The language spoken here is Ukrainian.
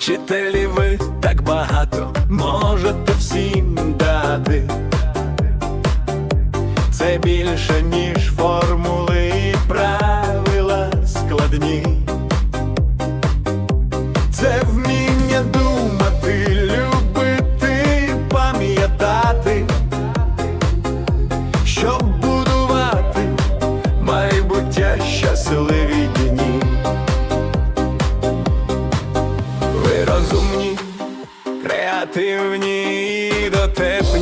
Вчителі ви так багато можете всім дати. Це більше, ніж формули і правила складні. креативні і дотепні.